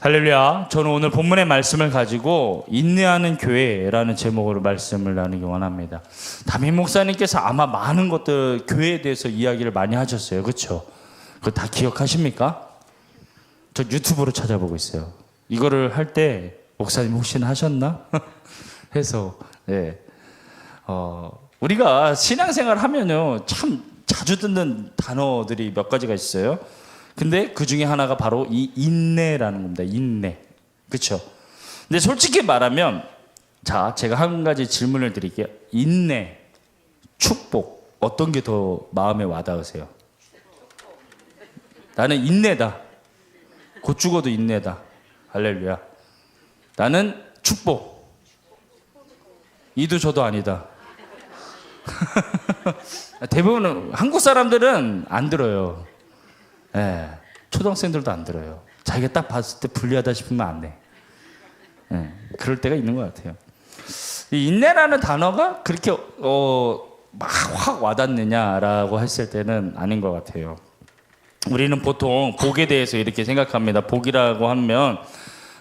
할렐루야. 저는 오늘 본문의 말씀을 가지고 인내하는 교회라는 제목으로 말씀을 나누기 원합니다. 담임 목사님께서 아마 많은 것들 교회에 대해서 이야기를 많이 하셨어요. 그렇죠? 그거 다 기억하십니까? 저 유튜브로 찾아보고 있어요. 이거를 할 때 목사님 혹시나 하셨나? 해서 네. 어, 우리가 신앙생활 하면요 참 자주 듣는 단어들이 몇 가지가 있어요. 근데 그 중에 하나가 바로 이 인내라는 겁니다. 인내. 그렇죠? 근데 솔직히 말하면 자, 제가 한 가지 질문을 드릴게요. 인내, 축복 어떤 게 더 마음에 와닿으세요? 나는 인내다. 곧 죽어도 인내다. 할렐루야. 나는 축복. 이도 저도 아니다. 대부분 한국 사람들은 안 들어요. 예, 초등학생들도 안 들어요. 자기가 딱 봤을 때 불리하다 싶으면 안 돼. 예, 그럴 때가 있는 것 같아요. 이 인내라는 단어가 그렇게 어, 막확 와닿느냐라고 했을 때는 아닌 것 같아요. 우리는 보통 복에 대해서 이렇게 생각합니다. 복이라고 하면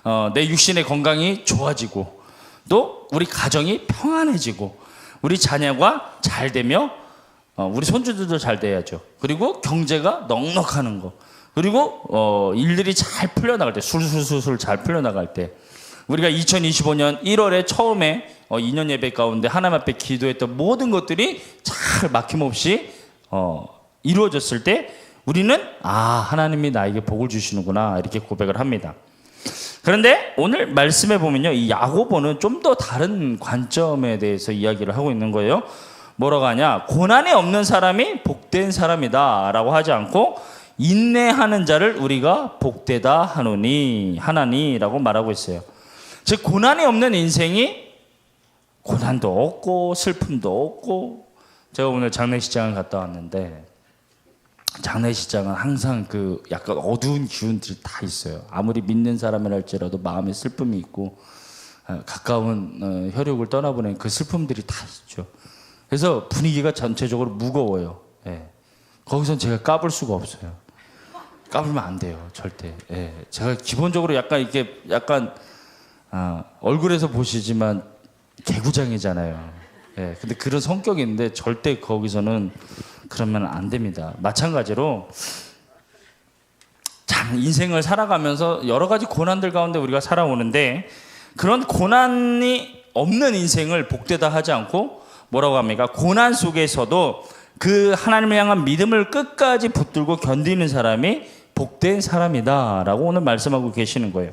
어, 내 육신의 건강이 좋아지고 또 우리 가정이 평안해지고 우리 자녀가 잘 되며 어, 우리 손주들도 잘 돼야죠. 그리고 경제가 넉넉하는 거. 그리고 어, 일들이 잘 풀려나갈 때 술술술술 잘 풀려나갈 때 우리가 2025년 1월에 처음에 어, 2년 예배 가운데 하나님 앞에 기도했던 모든 것들이 잘 막힘없이 어, 이루어졌을 때 우리는 아 하나님이 나에게 복을 주시는구나 이렇게 고백을 합니다. 그런데 오늘 말씀해 보면요, 이 야고보는 좀 더 다른 관점에 대해서 이야기를 하고 있는 거예요. 뭐라고 하냐? 고난이 없는 사람이 복된 사람이다라고 하지 않고 인내하는 자를 우리가 복되다 하노니 하나니라고 말하고 있어요. 즉 고난이 없는 인생이 고난도 없고 슬픔도 없고 제가 오늘 장례식장을 갔다 왔는데 장례식장은 항상 그 약간 어두운 기운들이 다 있어요. 아무리 믿는 사람이랄지라도 마음에 슬픔이 있고 어, 가까운 어, 혈육을 떠나보낸 그 슬픔들이 다 있죠. 그래서 분위기가 전체적으로 무거워요. 예. 거기선 제가 까불 수가 없어요. 까불면 안 돼요, 절대. 예. 제가 기본적으로 약간 이렇게 약간 아, 얼굴에서 보시지만 개구장이잖아요. 예. 근데 그런 성격이 있는데 절대 거기서는 그러면 안 됩니다. 마찬가지로 참 인생을 살아가면서 여러 가지 고난들 가운데 우리가 살아오는데 그런 고난이 없는 인생을 복되다 하지 않고 뭐라고 합니까? 고난 속에서도 그 하나님을 향한 믿음을 끝까지 붙들고 견디는 사람이 복된 사람이다라고 오늘 말씀하고 계시는 거예요.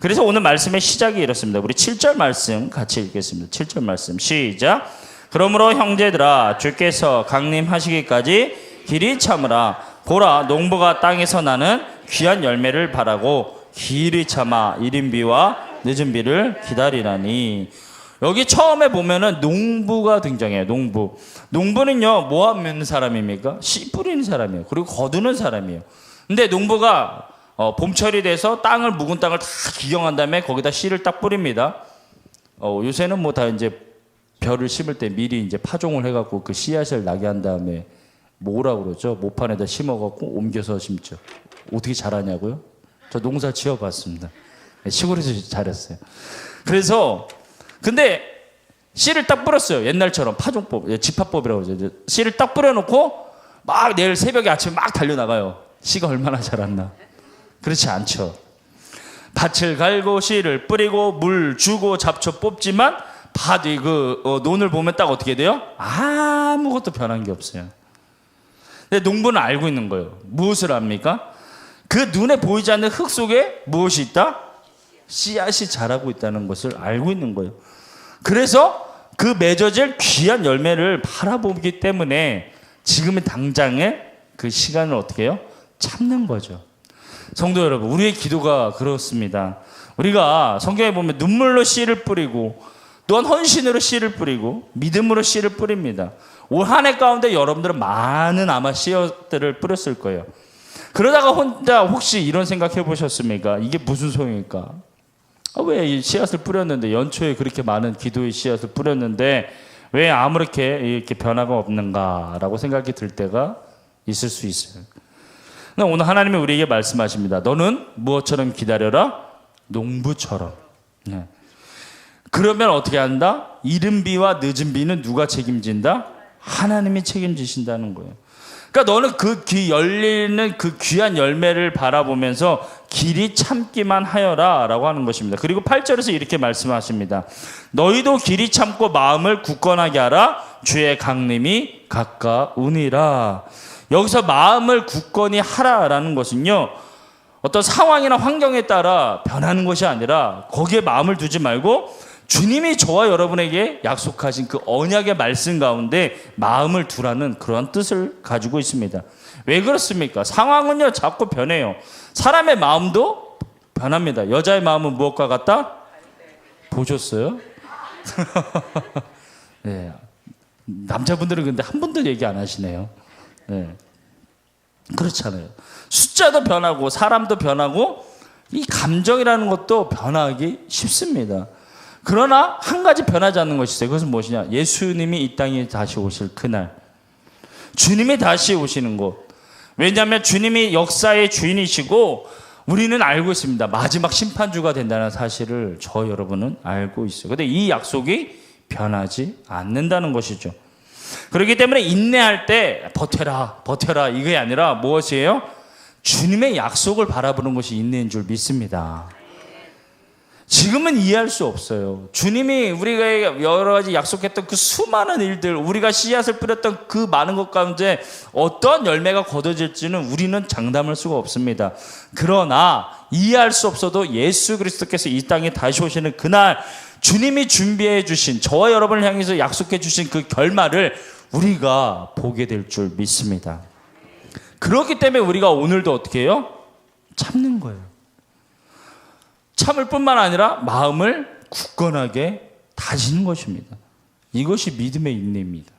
그래서 오늘 말씀의 시작이 이렇습니다. 우리 7절 말씀 같이 읽겠습니다. 7절 말씀 시작. 그러므로 형제들아 주께서 강림하시기까지 길이 참으라 보라 농부가 땅에서 나는 귀한 열매를 바라고 길이 참아 이른 비와 늦은 비를 기다리라니 여기 처음에 보면은 농부가 등장해요. 농부. 농부는요, 뭐 하는 사람입니까? 씨 뿌리는 사람이에요. 그리고 거두는 사람이에요. 근데 농부가 어, 봄철이 돼서 땅을 묵은 땅을 다 기경한 다음에 거기다 씨를 딱 뿌립니다. 어, 요새는 뭐 다 이제 벼를 심을 때 미리 이제 파종을 해갖고 그 씨앗을 나게 한 다음에 뭐라 그러죠? 모판에다 심어갖고 옮겨서 심죠. 어떻게 잘하냐고요? 저 농사 지어봤습니다. 네, 시골에서 잘했어요. 그래서 근데 씨를 딱 뿌렸어요. 옛날처럼 파종법, 예, 집합법이라고 그러죠. 씨를 딱 뿌려놓고 막 내일 새벽에 아침에 막 달려나가요. 씨가 얼마나 자랐나. 그렇지 않죠. 밭을 갈고 씨를 뿌리고 물 주고 잡초 뽑지만 밭이 그 어, 논을 보면 딱 어떻게 돼요? 아무것도 변한 게 없어요. 근데 농부는 알고 있는 거예요. 무엇을 압니까? 그 눈에 보이지 않는 흙 속에 무엇이 있다? 씨앗이 자라고 있다는 것을 알고 있는 거예요. 그래서 그 맺어질 귀한 열매를 바라보기 때문에 지금의 당장에 그 시간을 어떻게 해요? 참는 거죠. 성도 여러분, 우리의 기도가 그렇습니다. 우리가 성경에 보면 눈물로 씨를 뿌리고 또한 헌신으로 씨를 뿌리고 믿음으로 씨를 뿌립니다. 올 한 해 가운데 여러분들은 많은 아마 씨앗들을 뿌렸을 거예요. 그러다가 혼자 혹시 이런 생각 해 보셨습니까? 이게 무슨 소용일까? 아, 왜 씨앗을 뿌렸는데 연초에 그렇게 많은 기도의 씨앗을 뿌렸는데 왜 아무렇게 이렇게 변화가 없는가라고 생각이 들 때가 있을 수 있어요. 오늘 하나님이 우리에게 말씀하십니다. 너는 무엇처럼 기다려라? 농부처럼. 네. 그러면 어떻게 한다? 이른 비와 늦은 비는 누가 책임진다? 하나님이 책임지신다는 거예요. 그러니까 너는 그 귀 열리는 그 귀한 열매를 바라보면서 길이 참기만 하여라 라고 하는 것입니다. 그리고 8절에서 이렇게 말씀하십니다. 너희도 길이 참고 마음을 굳건하게 하라 주의 강림이 가까우니라. 여기서 마음을 굳건히 하라라는 것은요. 어떤 상황이나 환경에 따라 변하는 것이 아니라 거기에 마음을 두지 말고 주님이 저와 여러분에게 약속하신 그 언약의 말씀 가운데 마음을 두라는 그런 뜻을 가지고 있습니다. 왜 그렇습니까? 상황은요, 자꾸 변해요. 사람의 마음도 변합니다. 여자의 마음은 무엇과 같다? 보셨어요? 네. 남자분들은 근데 한 번도 얘기 안 하시네요. 네. 그렇잖아요. 숫자도 변하고 사람도 변하고 이 감정이라는 것도 변하기 쉽습니다. 그러나 한 가지 변하지 않는 것이 있어요. 그것은 무엇이냐? 예수님이 이 땅에 다시 오실 그날. 주님이 다시 오시는 곳. 왜냐하면 주님이 역사의 주인이시고 우리는 알고 있습니다. 마지막 심판주가 된다는 사실을 저 여러분은 알고 있어요. 근데 이 약속이 변하지 않는다는 것이죠. 그렇기 때문에 인내할 때 버텨라, 버텨라 이게 아니라 무엇이에요? 주님의 약속을 바라보는 것이 인내인 줄 믿습니다. 지금은 이해할 수 없어요. 주님이 우리가 여러 가지 약속했던 그 수많은 일들, 우리가 씨앗을 뿌렸던 그 많은 것 가운데 어떤 열매가 거둬질지는 우리는 장담할 수가 없습니다. 그러나 이해할 수 없어도 예수 그리스도께서 이 땅에 다시 오시는 그날 주님이 준비해 주신 저와 여러분을 향해서 약속해 주신 그 결말을 우리가 보게 될 줄 믿습니다. 그렇기 때문에 우리가 오늘도 어떻게 해요? 참는 거예요. 참을 뿐만 아니라 마음을 굳건하게 다지는 것입니다. 이것이 믿음의 인내입니다.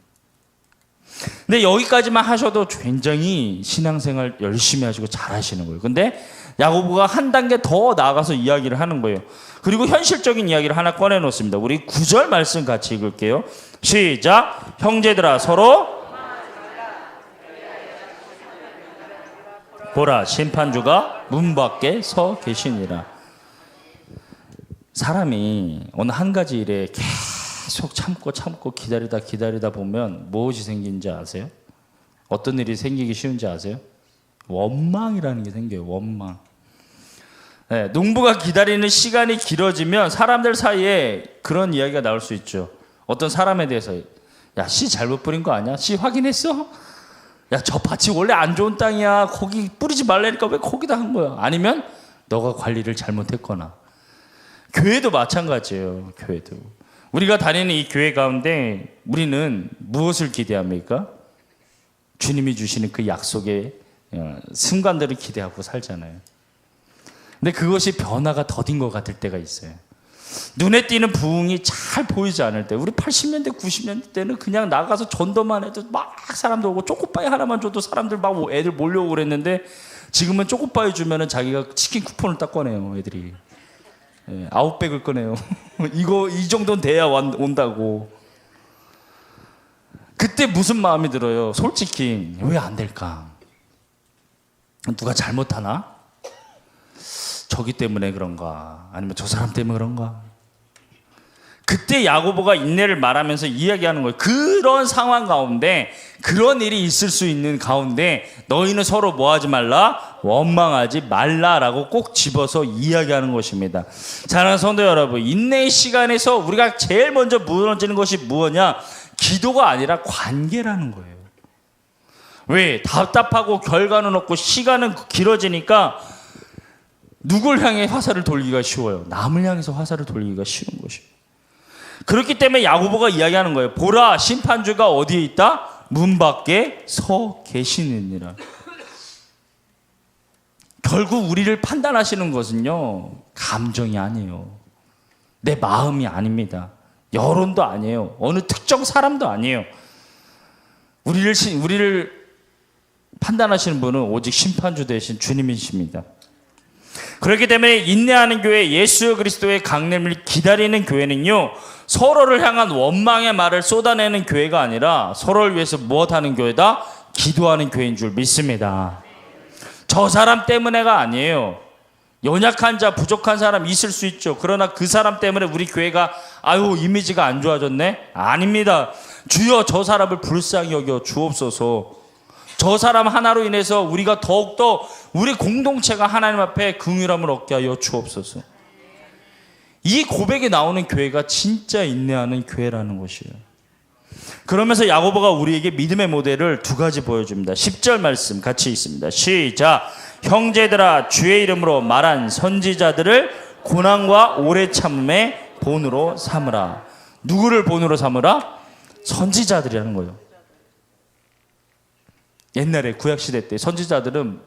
근데 여기까지만 하셔도 굉장히 신앙생활 열심히 하시고 잘 하시는 거예요. 근데 야고보가 한 단계 더 나아가서 이야기를 하는 거예요. 그리고 현실적인 이야기를 하나 꺼내 놓습니다. 우리 구절 말씀 같이 읽을게요. 시작. 형제들아 서로 보라 심판주가 문 밖에 서 계시니라. 사람이 어느 한 가지 일에 계속 참고 참고 기다리다 기다리다 보면 무엇이 생긴지 아세요? 어떤 일이 생기기 쉬운지 아세요? 원망이라는 게 생겨요. 원망. 네, 농부가 기다리는 시간이 길어지면 사람들 사이에 그런 이야기가 나올 수 있죠. 어떤 사람에 대해서 야, 씨 잘못 뿌린 거 아니야? 씨 확인했어? 야, 저 밭이 원래 안 좋은 땅이야. 거기 뿌리지 말라니까 왜 거기다 한 거야? 아니면 너가 관리를 잘못했거나. 교회도 마찬가지예요. 교회도. 우리가 다니는 이 교회 가운데 우리는 무엇을 기대합니까? 주님이 주시는 그 약속의 어, 순간들을 기대하고 살잖아요. 근데 그것이 변화가 더딘 것 같을 때가 있어요. 눈에 띄는 부흥이 잘 보이지 않을 때, 우리 80년대, 90년대 때는 그냥 나가서 전도만 해도 막 사람들 오고 쪼꼬빠이 하나만 줘도 사람들 막 애들 몰려오고 그랬는데 지금은 쪼꼬빠이 주면은 자기가 치킨 쿠폰을 딱 꺼내요, 애들이. 예, 아웃백을 꺼내요. 이거 이 정도는 돼야 완, 온다고. 그때 무슨 마음이 들어요? 솔직히 왜 안 될까? 누가 잘못하나? 저기 때문에 그런가? 아니면 저 사람 때문에 그런가? 그때 야고보가 인내를 말하면서 이야기하는 거예요. 그런 상황 가운데 그런 일이 있을 수 있는 가운데 너희는 서로 뭐 하지 말라? 원망하지 말라라고 꼭 집어서 이야기하는 것입니다. 사랑하는 성도 여러분, 인내의 시간에서 우리가 제일 먼저 무너지는 것이 무엇냐? 기도가 아니라 관계라는 거예요. 왜? 답답하고 결과는 없고 시간은 길어지니까 누굴 향해 화살을 돌리기가 쉬워요. 남을 향해서 화살을 돌리기가 쉬운 것입니다. 그렇기 때문에 야고보가 이야기하는 거예요. 보라 심판주가 어디에 있다? 문 밖에 서 계시느니라. 결국 우리를 판단하시는 것은요 감정이 아니에요. 내 마음이 아닙니다. 여론도 아니에요. 어느 특정 사람도 아니에요. 우리를 우리를 판단하시는 분은 오직 심판주 대신 주님이십니다. 그렇기 때문에 인내하는 교회 예수 그리스도의 강림을 기다리는 교회는요 서로를 향한 원망의 말을 쏟아내는 교회가 아니라 서로를 위해서 무엇하는 교회다 기도하는 교회인 줄 믿습니다. 저 사람 때문에가 아니에요. 연약한 자, 부족한 사람 있을 수 있죠. 그러나 그 사람 때문에 우리 교회가 아유 이미지가 안 좋아졌네? 아닙니다. 주여 저 사람을 불쌍히 여겨 주옵소서. 저 사람 하나로 인해서 우리가 더욱더 우리 공동체가 하나님 앞에 긍휼함을 얻게 하여 주옵소서. 이 고백이 나오는 교회가 진짜 인내하는 교회라는 것이에요. 그러면서 야고보가 우리에게 믿음의 모델을 두 가지 보여줍니다. 10절 말씀 같이 있습니다. 시작. 형제들아 주의 이름으로 말한 선지자들을 고난과 오래 참음의 본으로 삼으라. 누구를 본으로 삼으라? 선지자들이라는 거예요. 옛날에 구약 시대 때 선지자들은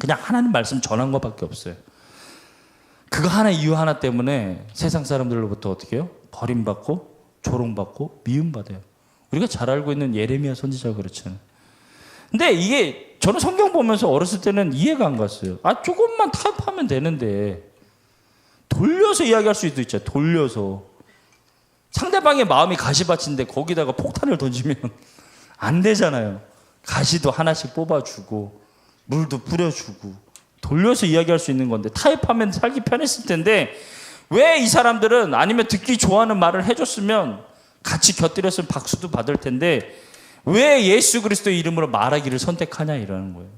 그냥 하나님 말씀 전한 것밖에 없어요. 그거 하나 이유 하나 때문에 세상 사람들로부터 어떻게 해요? 버림받고 조롱받고 미움받아요. 우리가 잘 알고 있는 예레미야 선지자가 그렇잖아요. 근데 이게 저는 성경 보면서 어렸을 때는 이해가 안 갔어요. 아 조금만 타협하면 되는데 돌려서 이야기할 수도 있죠. 돌려서 상대방의 마음이 가시밭인데 거기다가 폭탄을 던지면 안 되잖아요. 가시도 하나씩 뽑아주고 물도 뿌려주고 돌려서 이야기할 수 있는 건데 타협하면 살기 편했을 텐데 왜 이 사람들은 아니면 듣기 좋아하는 말을 해줬으면 같이 곁들였으면 박수도 받을 텐데 왜 예수 그리스도 이름으로 말하기를 선택하냐 이러는 거예요.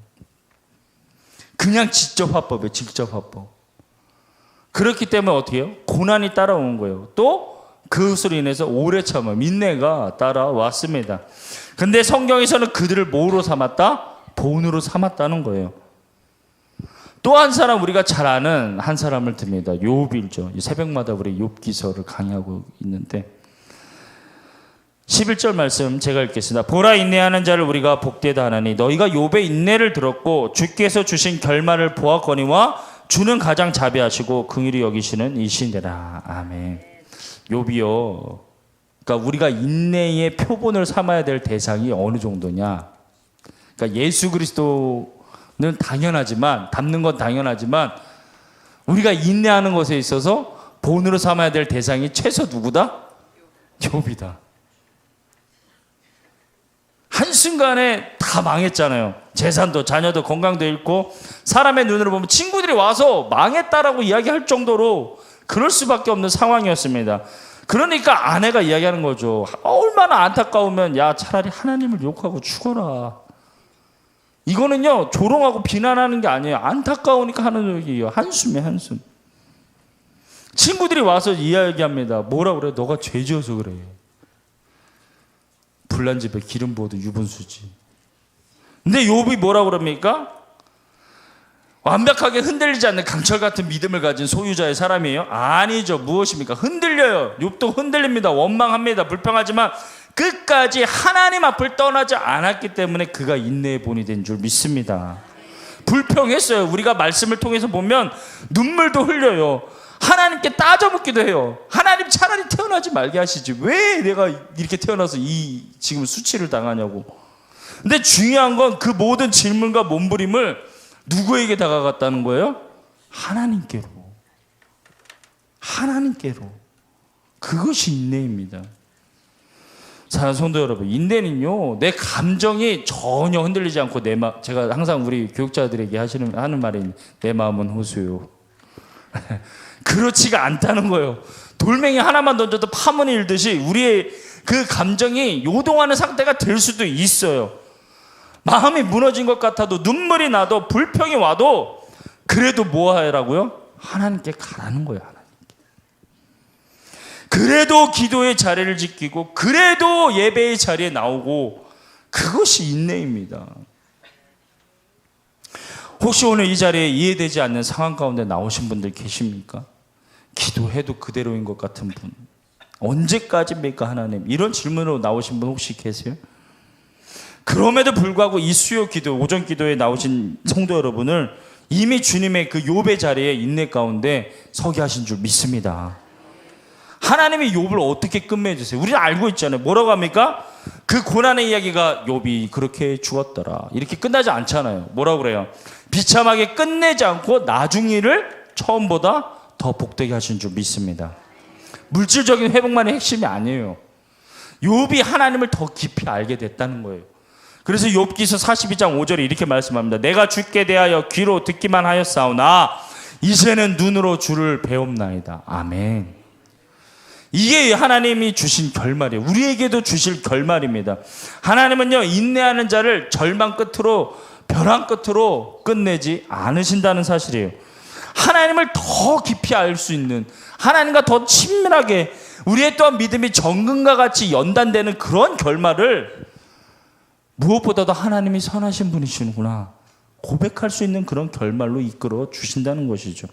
그냥 직접 화법이에요. 직접 화법. 그렇기 때문에 어떻게 해요? 고난이 따라오는 거예요. 또 그것으로 인해서 오래 참음, 인내가 따라왔습니다. 근데 성경에서는 그들을 뭐로 삼았다? 본으로 삼았다는 거예요. 또 한 사람 우리가 잘 아는 한 사람을 듭니다. 욥일죠. 새벽마다 우리 욥 기서를 강의하고 있는데 11절 말씀 제가 읽겠습니다. 보라 인내하는 자를 우리가 복되다 하나니 너희가 욥의 인내를 들었고 주께서 주신 결말을 보았거니와 주는 가장 자비하시고 긍휼히 여기시는 이신되라. 아멘. 욥이요. 그러니까 우리가 인내의 표본을 삼아야 될 대상이 어느 정도냐? 그러니까 예수 그리스도 는 당연하지만 닮는 건 당연하지만 우리가 인내하는 것에 있어서 본으로 삼아야 될 대상이 최소 누구다? 욥이다. 한순간에 다 망했잖아요. 재산도 자녀도 건강도 잃고 사람의 눈으로 보면 친구들이 와서 망했다라고 이야기할 정도로 그럴 수밖에 없는 상황이었습니다. 그러니까 아내가 이야기하는 거죠. 얼마나 안타까우면 야 차라리 하나님을 욕하고 죽어라. 이거는요 조롱하고 비난하는 게 아니에요. 안타까우니까 하는 얘기예요. 한숨이에요 한숨. 친구들이 와서 이야기합니다. 뭐라 그래? 너가 죄 지어서 그래. 불난 집에 기름 부어도 유분수지. 근데 욥이 뭐라 그럽니까? 완벽하게 흔들리지 않는 강철 같은 믿음을 가진 소유자의 사람이에요? 아니죠. 무엇입니까? 흔들려요. 욥도 흔들립니다. 원망합니다. 불평하지만 끝까지 하나님 앞을 떠나지 않았기 때문에 그가 인내의 본이 된 줄 믿습니다. 불평했어요. 우리가 말씀을 통해서 보면 눈물도 흘려요. 하나님께 따져묻기도 해요. 하나님 차라리 태어나지 말게 하시지. 왜 내가 이렇게 태어나서 이 지금 수치를 당하냐고. 근데 중요한 건 그 모든 질문과 몸부림을 누구에게 다가갔다는 거예요? 하나님께로. 하나님께로. 그것이 인내입니다. 사랑 성도 여러분, 인내는요, 내 감정이 전혀 흔들리지 않고 내 마, 제가 항상 우리 교육자들에게 하시는, 하는 말이 내 마음은 호수요. 그렇지가 않다는 거예요. 돌멩이 하나만 던져도 파문이 일듯이 우리의 그 감정이 요동하는 상태가 될 수도 있어요. 마음이 무너진 것 같아도 눈물이 나도 불평이 와도 그래도 뭐 하라고요? 하나님께 가라는 거예요. 그래도 기도의 자리를 지키고 그래도 예배의 자리에 나오고 그것이 인내입니다. 혹시 오늘 이 자리에 이해되지 않는 상황 가운데 나오신 분들 계십니까? 기도해도 그대로인 것 같은 분. 언제까지입니까, 하나님? 이런 질문으로 나오신 분 혹시 계세요? 그럼에도 불구하고 이 수요 기도, 오전 기도에 나오신 성도 여러분을 이미 주님의 그 욥의 자리에 인내 가운데 서게 하신 줄 믿습니다. 하나님이 욥을 어떻게 끝맺 주세요? 우리는 알고 있잖아요. 뭐라고 합니까? 그 고난의 이야기가 욥이 그렇게 죽었더라. 이렇게 끝나지 않잖아요. 뭐라고 그래요? 비참하게 끝내지 않고 나중 일을 처음보다 더 복되게 하신 줄 믿습니다. 물질적인 회복만이 핵심이 아니에요. 욥이 하나님을 더 깊이 알게 됐다는 거예요. 그래서 욥기서 42장 5절에 이렇게 말씀합니다. 내가 주께 대하여 귀로 듣기만 하였사오나 이제는 눈으로 주를 배움나이다. 아멘. 이게 하나님이 주신 결말이에요. 우리에게도 주실 결말입니다. 하나님은요, 인내하는 자를 절망 끝으로, 벼랑 끝으로 끝내지 않으신다는 사실이에요. 하나님을 더 깊이 알 수 있는, 하나님과 더 친밀하게, 우리의 또한 믿음이 정금과 같이 연단되는 그런 결말을 무엇보다도 하나님이 선하신 분이시구나. 고백할 수 있는 그런 결말로 이끌어 주신다는 것이죠.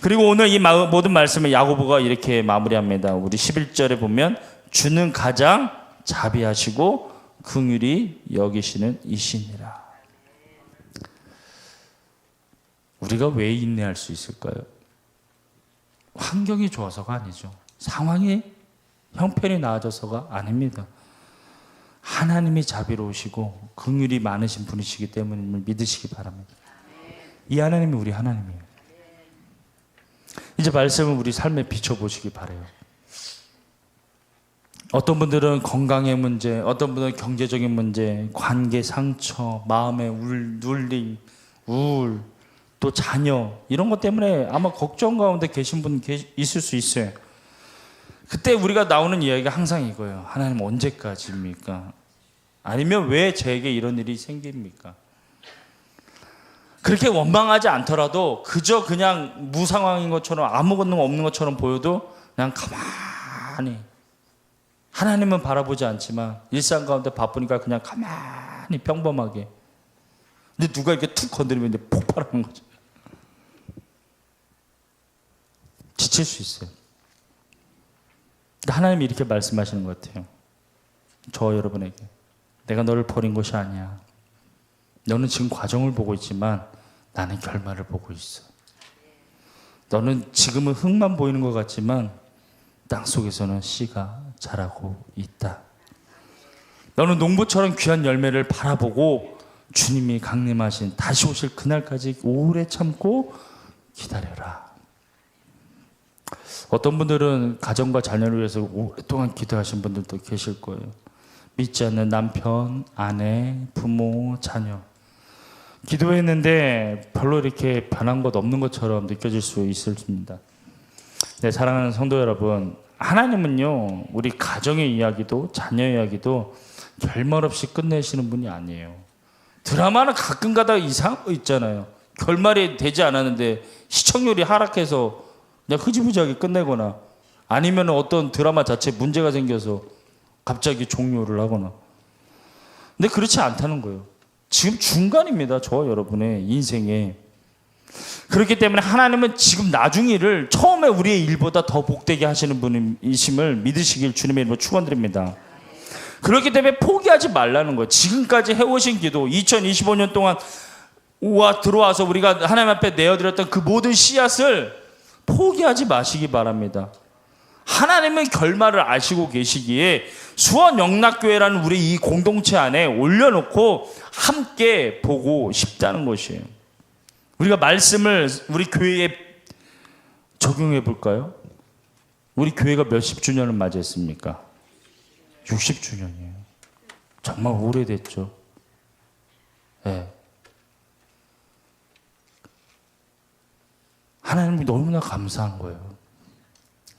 그리고 오늘 이 마- 모든 말씀을 야고보가 이렇게 마무리합니다. 우리 11절에 보면 주는 가장 자비하시고 긍휼히 여기시는 이시니라. 우리가 왜 인내할 수 있을까요? 환경이 좋아서가 아니죠. 상황이 형편이 나아져서가 아닙니다. 하나님이 자비로우시고 긍휼이 많으신 분이시기 때문임을 믿으시기 바랍니다. 이 하나님이 우리 하나님이에요. 이제 말씀을 우리 삶에 비춰보시기 바래요. 어떤 분들은 건강의 문제, 어떤 분들은 경제적인 문제, 관계 상처, 마음의 울, 눌림, 우울, 또 자녀 이런 것 때문에 아마 걱정 가운데 계신 분 계- 있을 수 있어요. 그때 우리가 나오는 이야기가 항상 이거예요. 하나님 언제까지입니까? 아니면 왜 저에게 이런 일이 생깁니까? 그렇게 원망하지 않더라도 그저 그냥 무상황인 것처럼 아무것도 없는 것처럼 보여도 그냥 가만히 하나님은 바라보지 않지만 일상 가운데 바쁘니까 그냥 가만히 평범하게 근데 누가 이렇게 툭 건드리면 이제 폭발하는 거죠. 지칠 수 있어요. 하나님이 이렇게 말씀하시는 것 같아요. 저 여러분에게 내가 너를 버린 것이 아니야. 너는 지금 과정을 보고 있지만 나는 결말을 보고 있어. 너는 지금은 흙만 보이는 것 같지만 땅 속에서는 씨가 자라고 있다. 너는 농부처럼 귀한 열매를 바라보고 주님이 강림하신 다시 오실 그날까지 오래 참고 기다려라. 어떤 분들은 가정과 자녀를 위해서 오랫동안 기도하신 분들도 계실 거예요. 믿지 않는 남편, 아내, 부모, 자녀. 기도했는데 별로 이렇게 변한 것 없는 것처럼 느껴질 수 있습니다. 네, 사랑하는 성도 여러분, 하나님은요, 우리 가정의 이야기도 자녀 이야기도 결말 없이 끝내시는 분이 아니에요. 드라마는 가끔 가다 이상 있잖아요. 결말이 되지 않았는데 시청률이 하락해서 그냥 흐지부지하게 끝내거나 아니면 어떤 드라마 자체에 문제가 생겨서 갑자기 종료를 하거나. 근데 그렇지 않다는 거예요. 지금 중간입니다. 저와 여러분의 인생에. 그렇기 때문에 하나님은 지금 나중 일을 처음에 우리의 일보다 더 복되게 하시는 분이심을 믿으시길 주님의 이름으로 축원드립니다. 그렇기 때문에 포기하지 말라는 거예요. 지금까지 해오신 기도, 2025년 동안 우와 들어와서 우리가 하나님 앞에 내어드렸던 그 모든 씨앗을 포기하지 마시기 바랍니다. 하나님은 결말을 아시고 계시기에 수원 영락교회라는 우리 이 공동체 안에 올려놓고 함께 보고 싶다는 것이에요. 우리가 말씀을 우리 교회에 적용해 볼까요? 우리 교회가 몇십 주년을 맞이했습니까? 60주년이에요. 정말 오래됐죠. 예. 하나님이 너무나 감사한 거예요.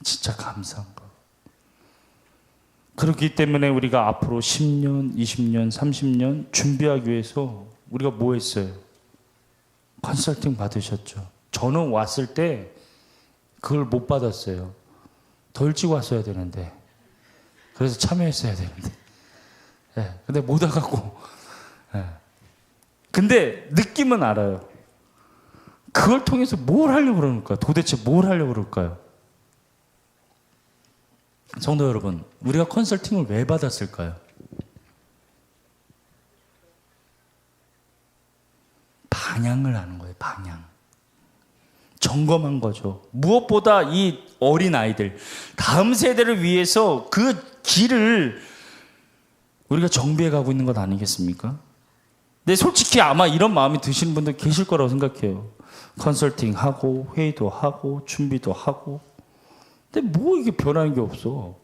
진짜 감사한 거. 그렇기 때문에 우리가 앞으로 10년, 20년, 30년 준비하기 위해서 우리가 뭐 했어요? 컨설팅 받으셨죠. 저는 왔을 때 그걸 못 받았어요. 더 일찍 왔어야 되는데. 그래서 참여했어야 되는데. 예. 근데 못 와갖고. 예. 근데 느낌은 알아요. 그걸 통해서 뭘 하려고 그러니까? 도대체 뭘 하려고 그럴까요? 성도 여러분, 우리가 컨설팅을 왜 받았을까요? 방향을 하는 거예요, 방향. 점검한 거죠. 무엇보다 이 어린 아이들, 다음 세대를 위해서 그 길을 우리가 정비해 가고 있는 것 아니겠습니까? 근데 솔직히 아마 이런 마음이 드시는 분들 계실 거라고 생각해요. 컨설팅 하고, 회의도 하고, 준비도 하고. 근데 뭐 이게 변하는 게 없어?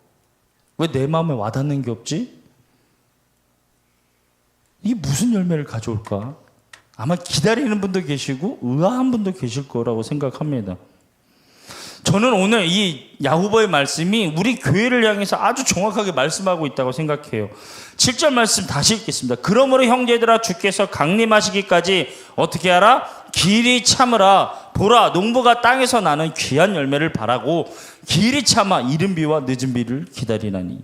왜 내 마음에 와닿는 게 없지? 이게 무슨 열매를 가져올까? 아마 기다리는 분도 계시고 의아한 분도 계실 거라고 생각합니다. 저는 오늘 이 야후보의 말씀이 우리 교회를 향해서 아주 정확하게 말씀하고 있다고 생각해요. 7절 말씀 다시 읽겠습니다. 그러므로 형제들아 주께서 강림하시기까지 어떻게 하라? 길이 참으라. 보라 농부가 땅에서 나는 귀한 열매를 바라고 길이 참아 이른 비와 늦은 비를 기다리나니.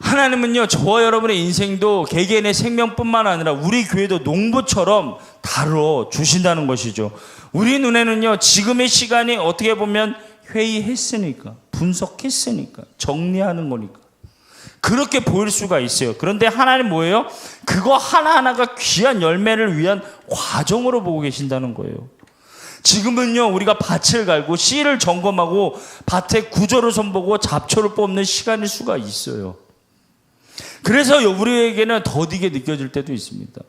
하나님은요, 저와 여러분의 인생도 개개인의 생명뿐만 아니라 우리 교회도 농부처럼 다뤄 주신다는 것이죠. 우리 눈에는요, 지금의 시간이 어떻게 보면 회의했으니까, 분석했으니까, 정리하는 거니까. 그렇게 보일 수가 있어요. 그런데 하나님 뭐예요? 그거 하나하나가 귀한 열매를 위한 과정으로 보고 계신다는 거예요. 지금은요, 우리가 밭을 갈고 씨를 점검하고 밭의 구조를 선보고 잡초를 뽑는 시간일 수가 있어요. 그래서 우리에게는 더디게 느껴질 때도 있습니다.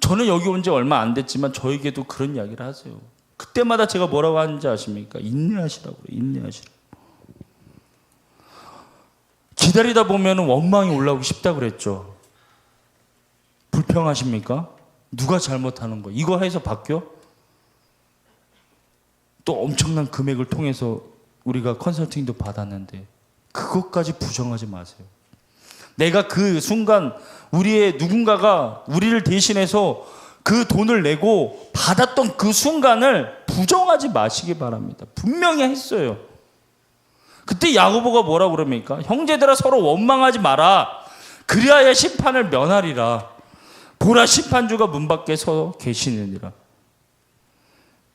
저는 여기 온 지 얼마 안 됐지만 저에게도 그런 이야기를 하세요. 그때마다 제가 뭐라고 하는지 아십니까? 인내하시라고 그래요. 인내하시라고. 기다리다 보면 원망이 올라오기 쉽다 그랬죠. 불평하십니까? 누가 잘못하는 거? 이거 해서 바뀌어? 또 엄청난 금액을 통해서 우리가 컨설팅도 받았는데 그것까지 부정하지 마세요. 내가 그 순간 우리의 누군가가 우리를 대신해서 그 돈을 내고 받았던 그 순간을 부정하지 마시기 바랍니다. 분명히 했어요. 그때 야고보가 뭐라 그럽니까? 형제들아 서로 원망하지 마라. 그리하여 심판을 면하리라. 보라 심판주가 문 밖에 서 계시느니라.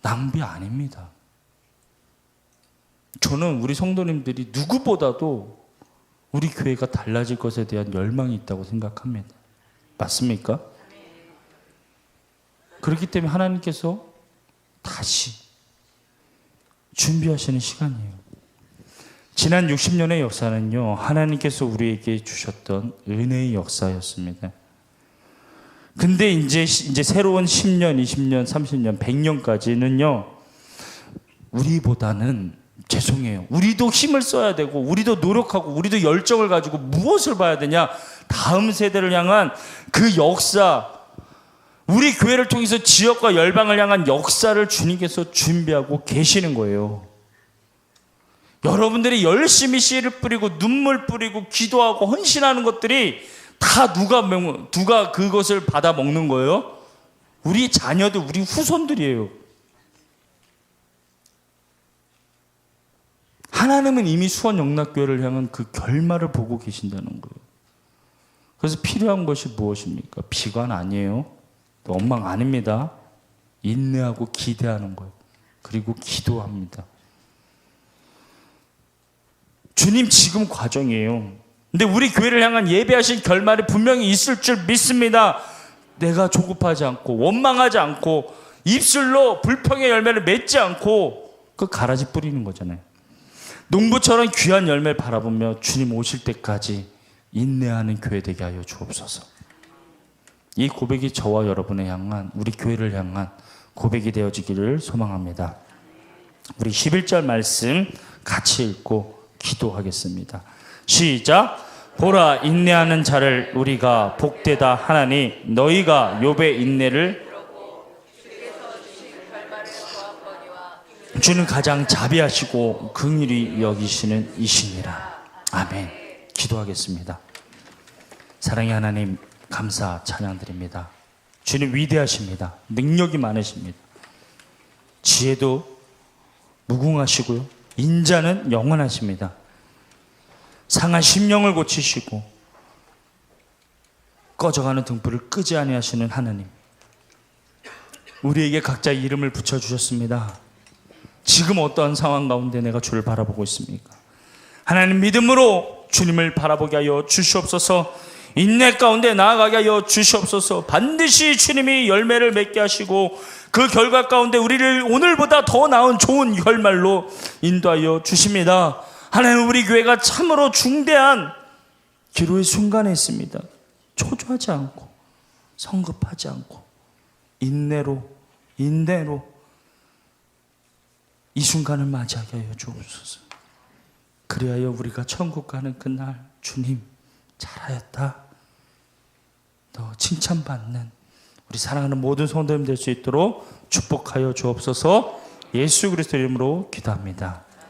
낭비 아닙니다. 저는 우리 성도님들이 누구보다도 우리 교회가 달라질 것에 대한 열망이 있다고 생각합니다. 맞습니까? 그렇기 때문에 하나님께서 다시 준비하시는 시간이에요. 지난 60년의 역사는요, 하나님께서 우리에게 주셨던 은혜의 역사였습니다. 근데 이제, 이제 새로운 10년, 20년, 30년, 100년까지는요, 우리보다는 죄송해요. 우리도 힘을 써야 되고, 우리도 노력하고, 우리도 열정을 가지고 무엇을 봐야 되냐? 다음 세대를 향한 그 역사, 우리 교회를 통해서 지역과 열방을 향한 역사를 주님께서 준비하고 계시는 거예요. 여러분들이 열심히 씨를 뿌리고 눈물 뿌리고 기도하고 헌신하는 것들이 다 누가 명- 누가 그것을 받아 먹는 거예요? 우리 자녀들, 우리 후손들이에요. 하나님은 이미 수원 영락교회를 향한 그 결말을 보고 계신다는 거예요. 그래서 필요한 것이 무엇입니까? 비관 아니에요. 또 원망 아닙니다. 인내하고 기대하는 거예요. 그리고 기도합니다. 주님 지금 과정이에요. 근데 우리 교회를 향한 예배하신 결말이 분명히 있을 줄 믿습니다. 내가 조급하지 않고 원망하지 않고 입술로 불평의 열매를 맺지 않고 그 가라지 뿌리는 거잖아요. 농부처럼 귀한 열매를 바라보며 주님 오실 때까지 인내하는 교회 되게 하여 주옵소서. 이 고백이 저와 여러분을 향한 우리 교회를 향한 고백이 되어지기를 소망합니다. 우리 11절 말씀 같이 읽고 기도하겠습니다. 시작. 보라 인내하는 자를 우리가 복되다 하나니 너희가 욥의 인내를 주는 가장 자비하시고 긍휼히 여기시는 이시니라. 아멘. 기도하겠습니다. 사랑의 하나님 감사 찬양드립니다. 주님 위대하십니다. 능력이 많으십니다. 지혜도 무궁하시고요. 인자는 영원하십니다. 상한 심령을 고치시고 꺼져가는 등불을 끄지 아니하시는 하나님. 우리에게 각자 이름을 붙여 주셨습니다. 지금 어떠한 상황 가운데 내가 주를 바라보고 있습니까? 하나님 믿음으로 주님을 바라보게 하여 주시옵소서. 인내 가운데 나아가게 하여 주시옵소서. 반드시 주님이 열매를 맺게 하시고 그 결과 가운데 우리를 오늘보다 더 나은 좋은 결말로 인도하여 주십니다. 하나님 우리 교회가 참으로 중대한 기로의 순간에 있습니다. 초조하지 않고 성급하지 않고 인내로 인내로 이 순간을 맞이하게 하여 주옵소서. 그리하여 우리가 천국 가는 그날 주님 잘하였다. 더 칭찬받는 우리 사랑하는 모든 성도님 될 수 있도록 축복하여 주옵소서 예수 그리스도 이름으로 기도합니다.